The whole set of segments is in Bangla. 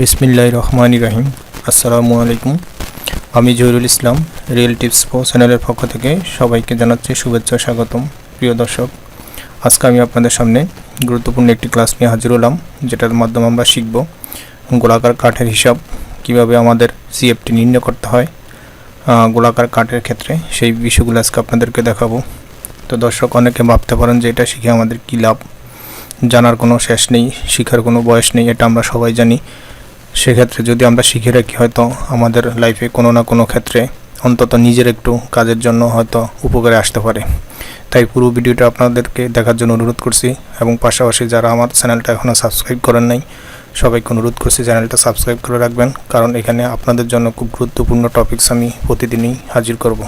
বিসমিল্লাহ রহমান রাহিম আসসালামু আলাইকুম। আমি Zahirul Islam real tips pro চ্যানেলের পক্ষ থেকে সবাইকে জানাচ্ছি শুভেচ্ছা স্বাগতম। প্রিয় দর্শক, আজকে আমি আপনাদের সামনে গুরুত্বপূর্ণ একটি ক্লাস নিয়ে হাজির হলাম, যেটার মাধ্যমে আমরা শিখব গোলাকার কাঠের হিসাব, কীভাবে আমাদের সিএফটি নির্ণয় করতে হয়। গোলাকার কাঠের ক্ষেত্রে সেই বিষয়গুলো আজকে আপনাদেরকে দেখাবো। তো দর্শক, অনেকে ভাবতে পারেন যে এটা শিখে আমাদের কী লাভ? জানার কোনো শেষ নেই, শিখার কোনো বয়স নেই, এটা আমরা সবাই জানি। সেক্ষেত্রে যদি আমরা শিখে রাখি, হয়তো আমাদের লাইফে কোনো না কোনো ক্ষেত্রে অন্তত নিজের একটু কাজের জন্য হয়তো উপকারে আসতে পারে। তাই পুরো ভিডিওটা আপনাদেরকে দেখার জন্য অনুরোধ করছি এবং পাশাপাশি যারা আমার চ্যানেলটা এখনও সাবস্ক্রাইব করেন নাই, সবাইকে অনুরোধ করছি চ্যানেলটা সাবস্ক্রাইব করে রাখবেন, কারণ এখানে আপনাদের জন্য খুব গুরুত্বপূর্ণ টপিকস আমি প্রতিদিনই হাজির করব।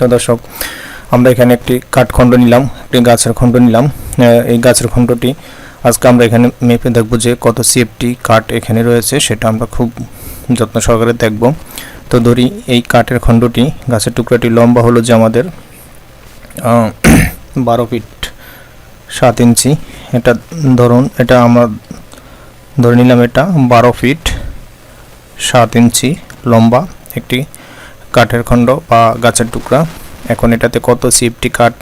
তো দর্শক, আমরা এখানে একটি কাঠখণ্ড নিলাম, একটি গাছের খণ্ড নিলাম। এই গাছের খণ্ডটি আজকে আমরা এখানে মেপে দেখব যে কত সিএফটি কাঠ এখানে রয়েছে, সেটা আমরা খুব যত্ন সহকারে দেখব। তো ধরি, এই কাঠের খণ্ডটি গাছের টুকরাটি লম্বা হলো যে আমাদের বারো ফিট সাত ইঞ্চি। এটা ধরুন, এটা আমরা ধরে নিলাম এটা বারো ফিট সাত ইঞ্চি লম্বা একটি কাঠের খণ্ড বা গাছের টুকরা। এখন এটাতে কত সিএফটি কাঠ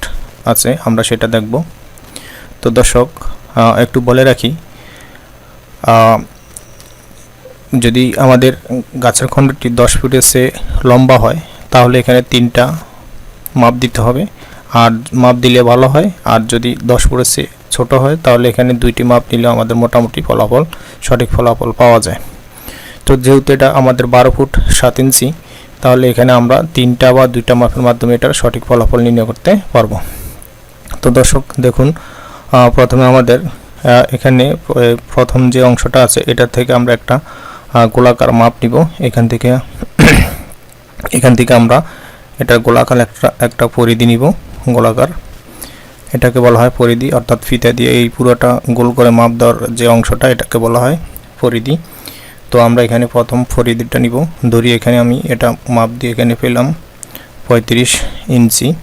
আছে, আমরা সেটা দেখব। তো দর্শক একটু বলে রাখি যদি আমাদের গাছের খণ্ডটি দশ ফুটের সে লম্বা হয়, তাহলে এখানে তিনটা মাপ দিতে হবে। আর মাপ দিলে ভালো হয়, আর যদি দশ ফুটের সে ছোটো হয়, তাহলে এখানে দুইটি মাপ নিলে আমাদের মোটামুটি ফলাফল, সঠিক ফলাফল পাওয়া যায়। তো যেহেতু এটা আমাদের বারো ফুট সাত ইঞ্চি তাহলে এখানে আমরা তিনটা বা দুইটা মাপের মাধ্যমে এটার সঠিক ফলাফল নির্ণয় করতে পারব। তো দর্শক, দেখুন প্রথমে আমাদের এখানে প্রথম যে অংশটা আছে, এটা থেকে আমরা একটা গোলাকার মাপ নিব। এখান থেকে এখান থেকে আমরা এটা গোলাকার একটা একটা পরিধি নিব, গোলাকার। এটাকে বলা হয় পরিধি, অর্থাৎ ফিতা দিয়ে এই পুরোটা গোল করে মাপ দেওয়ার যে অংশটা, এটাকে বলা হয় পরিধি। তো আমরা এখানে প্রথম ফরিদিটা নিব। ধরি এখানে আমি, এটা মাপ দিয়ে এখানে পেলাম পঁয়ত্রিশ ইঞ্চি।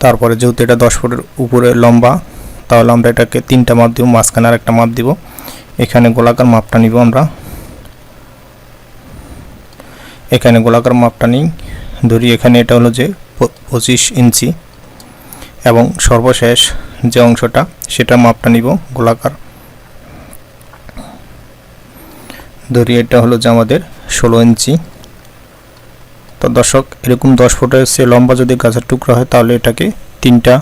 তারপরে যেহেতু এটা দশ ফুটের উপরে লম্বা, তাহলে আমরা এটাকে তিনটা মাপ দিব, মাঝখানে আর একটা মাপ দিব। এখানে গোলাকার মাপটা নিব আমরা। এখানে গোলাকার মাপটা নিই। ধরি এখানে, এটা হলো যে পঁচিশ ইঞ্চি। এবং সর্বশেষ যে অংশটা, সেটা মাপটা নিব গোলাকার। ধরি এটা হলো যে আমাদের ষোলো ইঞ্চি। তো দর্শক, এরকম দশ ফুটের সে লম্বা যদি গাছের টুকরা হয়, তাহলে এটাকে তিনটা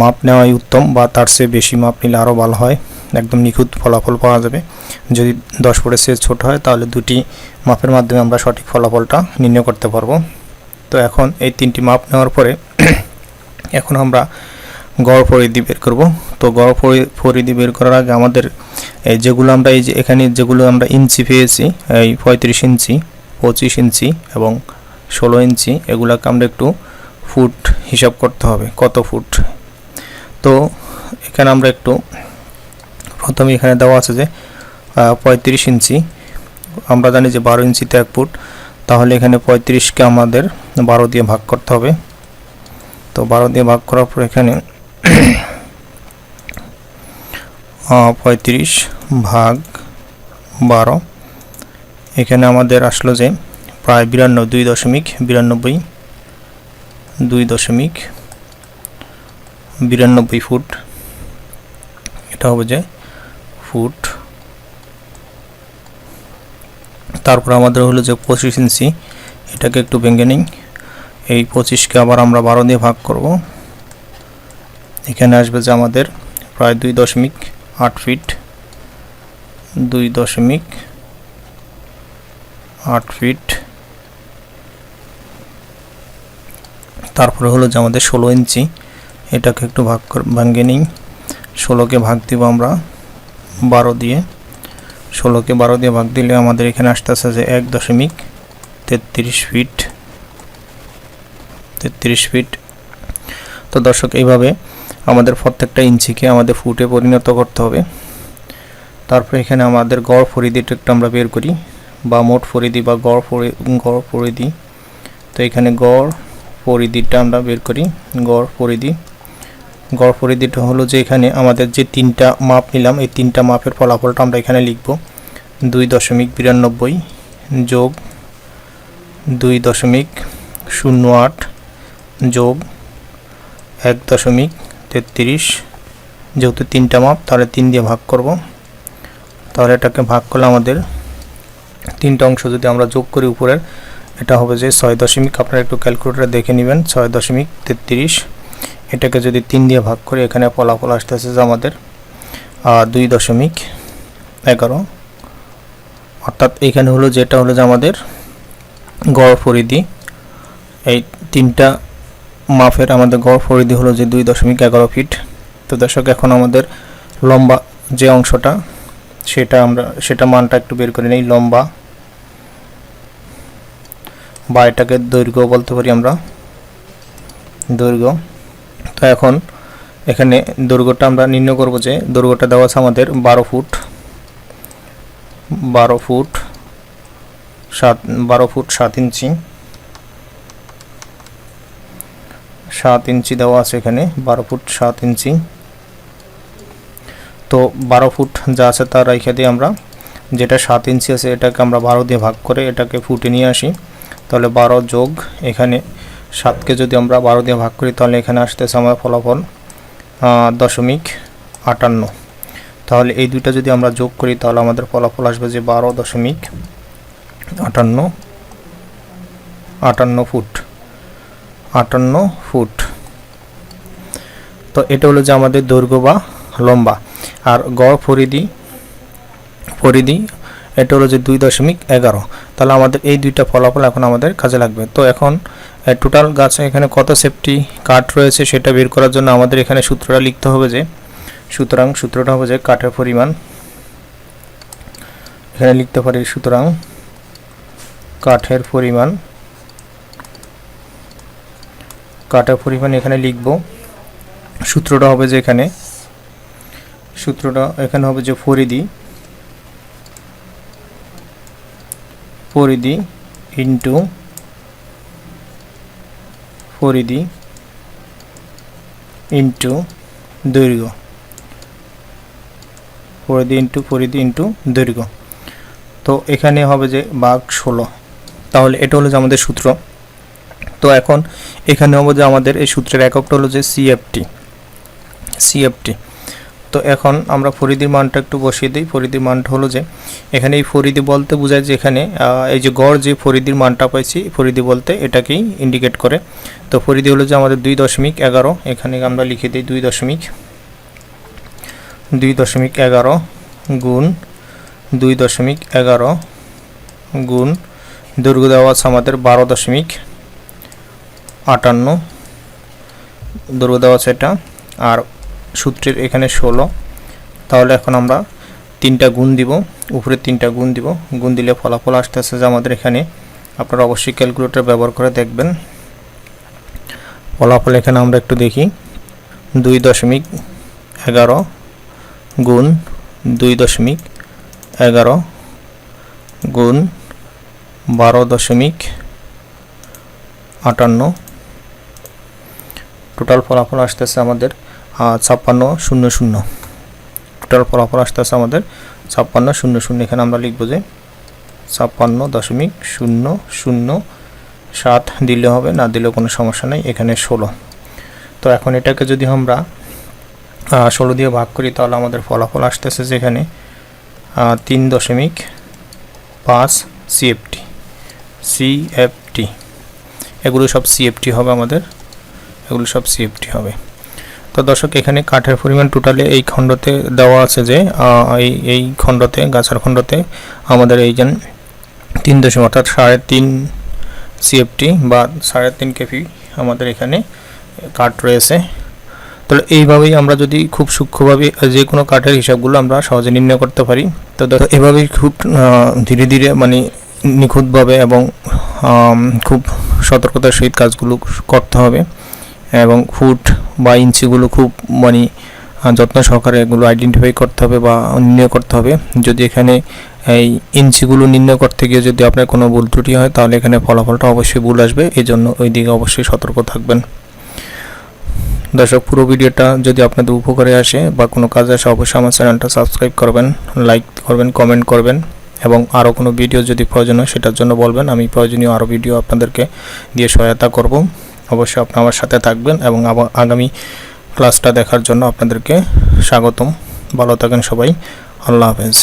মাপ নেওয়াই উত্তম বা তার চেয়ে বেশি মাপ নিলে আরও ভালো হয়। একদম নিখুঁত ফলাফল পাওয়া যাবে। যদি দশ ফুটের সে ছোট হয়, তাহলে দুটি মাপের মাধ্যমে আমরা সঠিক ফলাফলটা নির্ণয় করতে পারব। তো এখন এই তিনটি মাপ নেওয়ার পরে এখন আমরা গড় পরিধি বের করব। তো গড় পরিধি বের করার আগে আমাদের এই যেগুলো আমরা এই যে এখানে যেগুলো আমরা ইঞ্চি পেয়েছি, এই পঁয়ত্রিশ ইঞ্চি, পঁচিশ ইঞ্চি এবং ষোলো ইঞ্চি, এগুলোকে আমরা একটু ফুট হিসাব করতে হবে, কত ফুট। তো এখানে আমরা একটু প্রথমে এখানে দেওয়া আছে যে পঁয়ত্রিশ ইঞ্চি, আমরা জানি যে বারো ইঞ্চিতে এক ফুট, তাহলে এখানে পঁয়ত্রিশকে আমাদের বারো দিয়ে ভাগ করতে হবে। তো বারো দিয়ে ভাগ করার পর এখানে পঁয়ত্রিশ ভাগ বারো। এখানে আমাদের আসলো যে প্রায় বিরানব্বই দুই দশমিক বিরানব্বই দুই দশমিক বিরানব্বই ফুট। এটা হবে যে ফুট। তারপর আমাদের হলো যে পঁচিশ ইঞ্চি। এটাকে একটু ভেঙে নিই। এই পঁচিশকে আবার আমরা বারো দিয়ে ভাগ করব। এখানে আসবে যে আমাদের প্রায় দুই দশমিক আট ফিট দুই দশমিক, আট ফিট তারপরে হলো যে আমাদের ষোলো ইঞ্চি, এটাকে একটু ভাগ ভাঙ্গে নিই। ষোলোকে ভাগ দিব আমরা বারো দিয়ে। ষোলোকে বারো দিয়ে ভাগ দিলে আমাদের এখানে আসতে আসে যে এক দশমিক তেত্রিশ ফিট তেত্রিশ ফিট তো দর্শক, এইভাবে আমাদের প্রত্যেকটা ইঞ্চিকে আমাদের ফুটে পরিণত করতে হবে। তারপর এখানে আমাদের গড় পরিধিটা একটু আমরা বের করি। বা মোট পরিধি বা গড় গড় পরিধি। তো এখানে গড় পরিধিটা আমরা বের করি। গড় পরিধি। গড় পরিধিটা হলো যে এখানে আমাদের যে তিনটা মাপ নিলাম, এই তিনটা মাপের ফলাফলটা আমরা এখানে লিখব। দুই দশমিক বিরানব্বই যোগ দুই দশমিক শূন্য আট যোগ এক দশমিক তেত্রিশ। যেহেতু তিনটা মাপ, তাহলে তিন দিয়ে ভাগ করব। তাহলে এটাকে ভাগ করলে আমাদের তিনটা অংশ যদি আমরা যোগ করি উপরের, এটা হবে যে ছয় দশমিক। আপনারা একটু ক্যালকুলেটারে দেখে নেবেন, ছয় দশমিক তেত্রিশ। এটাকে যদি তিন দিয়ে ভাগ করি, এখানে ফলাফল আসতেছে যে আমাদের দুই দশমিক এগারো। অর্থাৎ এখানে হলো যেটা হলো যে আমাদের গড় পরিধি, এই তিনটা মাপের আমাদের গড় পরিধি হলো যে দুই দশমিক এগারো ফিট। তো দর্শক, এখন আমাদের লম্বা যে অংশটা, সেটা আমরা, সেটা মানটা একটু বের করে নিই, লম্বা। বা এটাকে দৈর্ঘ্য বলতে পারি আমরা। দৈর্ঘ্য। তো এখন এখানে দৈর্ঘ্যটা আমরা নির্ণয় করব যে দৈর্ঘ্যটা দেওয়া আছে আমাদের বারো ফুট। বারো ফুট সাত, বারো ফুট সাত ইঞ্চি। সাত ইঞ্চি দেওয়া আছে এখানে, বারো ফুট সাত ইঞ্চি। তো বারো ফুট যা আছে তার রেখে দিয়ে আমরা যেটা সাত ইঞ্চি আছে এটাকে আমরা বারো দিয়ে ভাগ করে এটাকে ফুটে নিয়ে আসি। তাহলে বারো যোগ এখানে সাতকে যদি আমরা বারো দিয়ে ভাগ করি, তাহলে এখানে আসতেছে আমার ফলাফল দশমিক আটান্ন। তাহলে এই দুইটা যদি আমরা যোগ করি, তাহলে আমাদের ফলাফল আসবে যে বারো দশমিক আটান্ন আটান্ন ফুট। আটান্ন ফুট। তো এটা হলো যে আমাদের দৈর্ঘ্য বা লম্বা। আর গড় পরিধি পরিধি, এটা হলো যে দুই দশমিক এগারো। তাহলে আমাদের এই দুইটা ফলাফল এখন আমাদের কাজে লাগবে। তো এখন টোটাল গাছে এখানে কত সেফটি কাঠ রয়েছে সেটা বের করার জন্য আমাদের এখানে সূত্রটা লিখতে হবে যে, সুতরাং সূত্রটা হবে যে কাঠের পরিমাণ। এখানে লিখতে পারি সুতরাং কাঠের পরিমাণ কাঠের পরিমাণ এখানে লিখব। সূত্রটা হবে যে এখানে। সূত্রটা এখানে হবে যে পরিধি। পরিধি ইন্টু পরিধি ইন্টু দৈর্ঘ্য। পরিধি ইন্টু পরিধি ইন্টু দৈর্ঘ্য। তো এখানে হবে যে বাঘ ষোলো। তাহলে এটা হলো যে আমাদের সূত্র। তো এখন এখানে হবে যে আমাদের এই সূত্রের এককটা হলো যে সিএফটি সিএফটি তো এখন আমরা পরিধির মানটা একটু বসিয়ে দিই। পরিধির মানটা হলো যে, এখানে এই পরিধি বলতে বোঝায় যে এখানে এই যে গড় যে পরিধির মানটা পাইছি পরিধি বলতে এটাকেই ইন্ডিকেট করে। তো পরিধি হলো যে আমাদের দুই দশমিক এগারো, এখানে আমরা লিখে দিই দুই দশমিক। দুই দশমিক এগারো গুণ দুই দশমিক এগারো গুণ দৈর্ঘ্য দেওয়া আছে আমাদের বারো দশমিক। আটান্ন দৈর্ঘ্য দেওয়া আছে এটা, আর সূত্রের এখানে ষোলো। তাহলে এখন আমরা তিনটা গুণ দিব, উপরে তিনটা গুণ দিব। গুণ দিলে ফলাফল আসতেছে যে আমাদের এখানে, আপনারা অবশ্যই ক্যালকুলেটর ব্যবহার করে দেখবেন। ফলাফল এখানে আমরা একটু দেখি। দুই দশমিক এগারো গুণ দুই দশমিক এগারো গুণ বারো দশমিক আটান্ন। টোটাল ফলাফল আসতেছে আমাদের ছাপ্পান্ন শূন্য শূন্য। টোটাল ফলাফল আসতেছে আমাদের ছাপ্পান্ন শূন্য শূন্য। এখানে আমরা লিখব যে ছাপ্পান্ন দশমিক শূন্য শূন্য সাত দিলে হবে, না দিলেও কোনো সমস্যা নেই, এখানে ষোলো। তো এখন এটাকে যদি আমরা ষোলো দিয়ে ভাগ করি, তাহলে আমাদের ফলাফল আসতেছে যেখানে তিন দশমিক পাঁচ সিএফটি সিএফটি এগুলো সব সিএফটি হবে আমাদের। এগুলো সব সিএফটি হবে। তো দর্শক, এখানে কাঠের পরিমাণ টোটালে এই খণ্ডতে দেওয়া আছে যে এই এই খণ্ডতে, গাছার খণ্ডতে আমাদের এই যে তিন দশমিক অর্থাৎ সাড়ে তিন সিএফটি বা সাড়ে তিন কেপি আমাদের এখানে কাঠ রয়েছে। তাহলে এইভাবেই আমরা যদি খুব সূক্ষ্মভাবে যে কোনো কাঠের হিসাবগুলো আমরা সহজে নির্ণয় করতে পারি। তো এভাবেই খুব ধীরে ধীরে মানে নিখুঁতভাবে এবং খুব সতর্কতার সহিত কাজগুলো করতে হবে। এবং ফুট বা ইঞ্চিগুলো খুব মানে যত্ন সহকারে এগুলো আইডেন্টিফাই করতে হবে বা নির্ণয় করতে হবে। যদি এখানে এই ইঞ্চিগুলো নির্ণয় করতে গিয়ে যদি আপনার কোনো ভুল ত্রুটি হয়, তাহলে এখানে ফলাফলটা অবশ্যই ভুল আসবে। এই জন্য ওই দিকে অবশ্যই সতর্ক থাকবেন। দর্শক, পুরো ভিডিওটা যদি আপনাদের উপকারে আসে বা কোনো কাজে আসে, অবশ্যই আমার চ্যানেলটা সাবস্ক্রাইব করবেন, লাইক করবেন, কমেন্ট করবেন এবং আরও কোনো ভিডিও যদি প্রয়োজন হয়, সেটার জন্য বলবেন। আমি প্রয়োজনীয় আরও ভিডিও আপনাদেরকে দিয়ে সহায়তা করব। অবশ্যই আপনি আমার সাথে থাকবেন এবং আগামী ক্লাসটা দেখার জন্য আপনাদেরকে স্বাগতম। ভালো থাকেন সবাই। আল্লাহ হাফেজ।